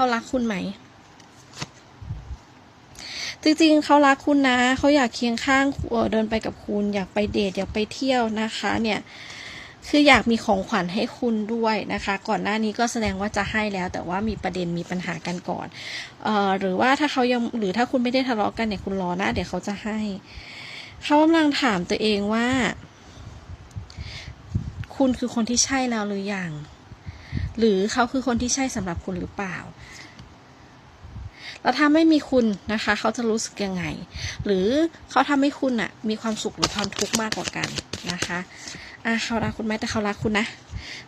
เขารักคุณไหม จริงๆเขารักคุณนะ เขาอยากเคียงข้างเดินไปกับคุณ อยากไปเดทอยากไปเที่ยวนะคะ เนี่ยคืออยากมีของขวัญให้คุณด้วยนะคะ ก่อนหน้านี้ก็แสดงว่าจะให้แล้ว แต่ว่ามีประเด็นมีปัญหากันก่อนเอ่อหรือว่าถ้าเขายังหรือถ้าคุณไม่ได้ทะเลาะกันเนี่ยคุณรอนะเดี๋ยวเขาจะให้เขากำลังถามตัวเองว่า คุณคือคนที่ใช่แล้วหรือยัง หรือเขาคือคนที่ใช่สำหรับคุณหรือเปล่า แล้วถ้าไม่มีคุณนะคะ เขาจะรู้สึกยังไง หรือเขาทำให้คุณอะมีความสุขหรือความทุกข์มากกว่ากันนะคะอะเขารักคุณไหมแต่เขารักคุณนะ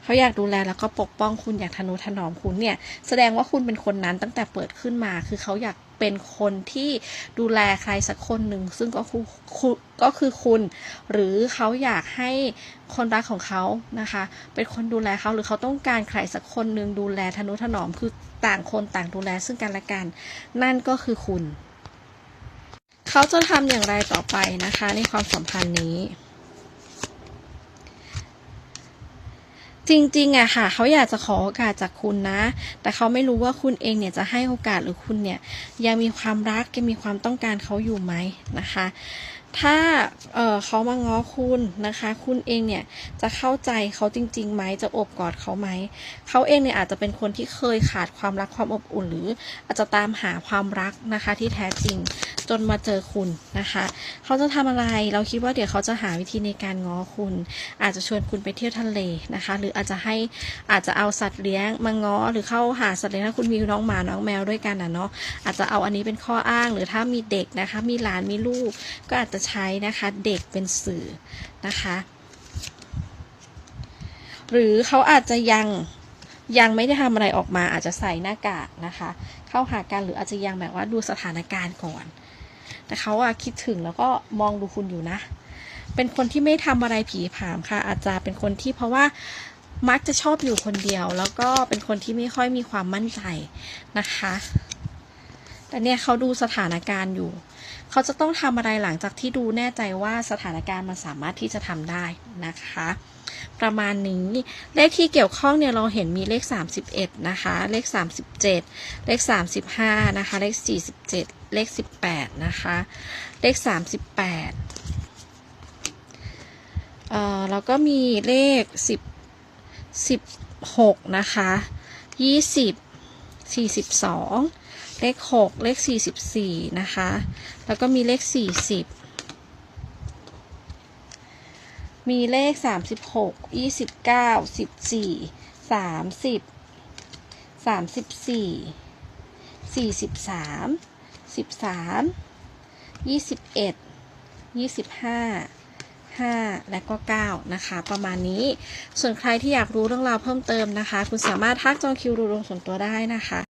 เขาอยากดูแลแล้วก็ปกป้องคุณอยากทนุถนอมคุณเนี่ย แสดงว่าคุณเป็นคนนั้นตั้งแต่เปิดขึ้นมาคือเขาอยาก เป็นคนที่ดูแลใครสักคนหนึ่ง ซึ่งก็คือคุณก็คือคุณ หรือเขาอยากให้คนรักของเขานะคะ เป็นคนดูแลเขาหรือเขาต้องการใครสักคนหนึ่งดูแลทนุถนอมคือต่างคนต่างดูแลซึ่งกันและกัน นั่นก็คือคุณ เขาจะทำอย่างไรต่อไปนะคะ ในความสัมพันธ์นี้ จริงๆอะค่ะ เขาอยากจะขอโอกาสจากคุณนะ แต่เขาไม่รู้ว่าคุณเองเนี่ยจะให้โอกาสหรือคุณเนี่ยยังมีความรักยังมีความต้องการเขาอยู่ไหมนะคะ ถ้าเเขามาง้อคุณนะคะ คุณเองเนี่ยจะเข้าใจเขาจริงๆไหมจะอบกอดเขาไหมเขาเองเนี่ยอาจจะเป็นคนที่เคยขาดความรักความอบอุ่น หรืออาจจะตามหาความรักนะคะ ที่แท้จริงจนมาเจอคุณนะคะ เขาจะทำอะไรเราคิดว่าเดี๋ยวเขาจะหาวิธีในการง้อคุณ อาจจะชวนคุณไปเที่ยวทะเลนะคะ หรืออาจจะให้อาจจะเอาสัตว์เลี้ยงมาง้อหรือเข้าหาสัตว์เลี้ยงถ้าคุณมีน้องหมาน้องแมวด้วยกันนะเนาะอาจจะเอาอันนี้เป็นข้ออ้างหรือถ้ามีเด็กนะคะ มีหลานมีลูกก็อาจจะใช้นะคะเด็กเป็นสื่อนะคะ หรือเขาอาจจะยังยังไม่ได้ทำอะไรออกมาอาจจะใส่หน้ากากนะคะ เข้าหากันหรืออาจจะยังแบบว่าดูสถานการณ์ก่อน แต่เขาอะคิดถึงแล้วก็มองดูคุณอยู่นะ เป็นคนที่ไม่ทำอะไรผีผามค่ะ อาจจะเป็นคนที่เพราะว่ามักจะชอบอยู่คนเดียว แล้วก็เป็นคนที่ไม่ค่อยมีความมั่นใจนะคะ แต่เนี่ยเขาดูสถานการณ์อยู่ เขาจะต้องทำอะไรหลังจากที่ดูแน่ใจว่าสถานการณ์มันสามารถที่จะทำได้นะคะ ประมาณนี้เลขที่เกี่ยวข้องเนี่ยเราเห็นมีเลข 31 นะคะ เลข 37 เลข 35 นะคะ เลข 47 เลข 18 นะคะ เลข 38เอ่อแล้วก็มีเลข 10 16 นะคะ 20 42 เลข 6 เลข 44 นะคะ แล้วก็มีเลข 40 มีเลข 36 29 14 30 34 43 13 21 25 5และก็9นะคะ ประมาณนี้ ส่วนใครที่อยากรู้เรื่องราวเพิ่มเติมนะคะ คุณสามารถทักจองคิวดูดวงส่วนตัวได้นะคะ